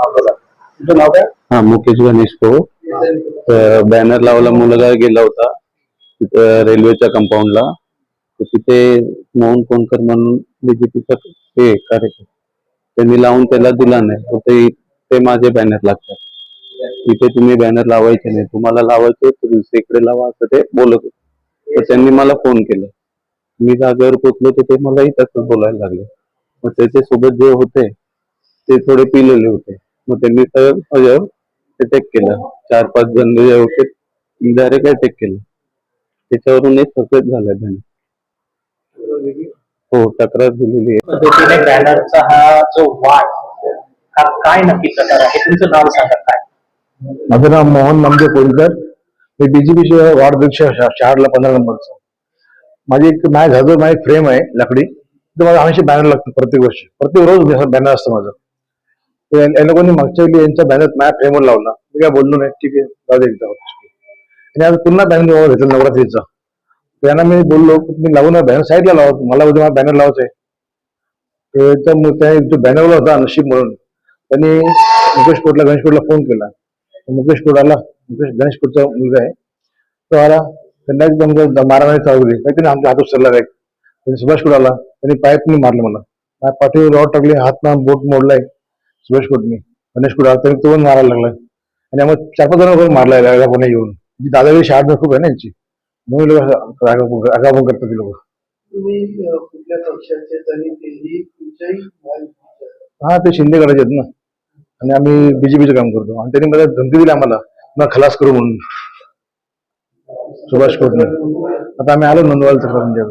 नाव काय हा मुकेश गणेश भाऊ. बॅनर लावला मुलगा गेला होता तिथं रेल्वेच्या कंपाऊंडला तर तिथे मोहन कोणकर म्हणून बीजेपीचा हे कार्यक्रम त्यांनी लावून त्याला दिला नाही. ते ते माझे बॅनर लागतात. तिथे तुम्ही बॅनर लावायचे नाही. तुम्हाला लावायचे दुसरीकडे लावा असं ते बोलत होते. तर त्यांनी मला फोन केला. मी जागेवर पोचलो तर ते मलाही तसं बोलायला लागले. मग त्याच्यासोबत जे होते ते थोडे पिलेले होते. मग त्यांनी सगळं माझ्यावर अटॅक केलं. चार पाच जण होते डायरेक्ट अटॅक केलं. त्याच्यावरून एक सक्सेस झालाय बॅनर हो तक्रार दिलेली आहे. पद्धतीने बॅनरचा हा जो हा काय नक्की प्रकार आहे? तुमचं नाव सांगा काय? माझं नाव मोहन नामदेव कोळकर. मी बीजेपीचे वार्डाध्यक्ष शा- शहाडला पंधरा नंबरचा. माझी एक माझ्या घराजवळ माझी फ्रेम आहे लाकडी. तर मला हमेशा बॅनर लागतं प्रत्येक वर्षी. प्रत्येक रोज बॅनर असतं माझं. यांना या लोकांनी मागच्या वेळी यांचा बॅनर माझ्या फ्रेमवर लावला. मी काय बोललो नाही. ठीक आहे. जाऊ दे एकदा. आणि आज पुन्हा बॅनर घेतला नवरात्रीचा. त्यांना मी बोललो मी लावू ना बॅनर साईडला लावा. मला उद्या मला बॅनर लावायचं आहे तर मग त्या जो बॅनरवाला होता नशीब म्हणून. त्यांनी मुकेश कोटला गणेश कोटला फोन केला. मुकेश कोट आला. मुकेश गणेश कोटचा मुलगा आहे. तो आला. त्यांना एकदम मारामारी चालू दिली काही त्यांनी आमच्या हात उचलला एक. त्यांनी सुभाष कोट आला. त्यांनी पाईपनी मारलं मला. माझ्या पाठीवर रॉड टाकले. हात बोट मोडलाय. सुभाष कोटनी गणेश आला त्यांनी तो पण मारायला लागलाय. आणि आम्हाला चार पाच जण मारलाय रागापुणे येऊन. म्हणजे दादागिरी शाळा खूप आहे ना यांची. म्हणून लोक रागापण करतात ती लोक. हा ते शिंदे गटाचे आहेत ना. आणि आम्ही बीजेपीचं काम करतो. आणि त्यांनी मला धमकी दिली आम्हाला मला खलास करू म्हणून. सुभाष कोटने. आता आम्ही आलो नंदवाल तक्रार म्हणजे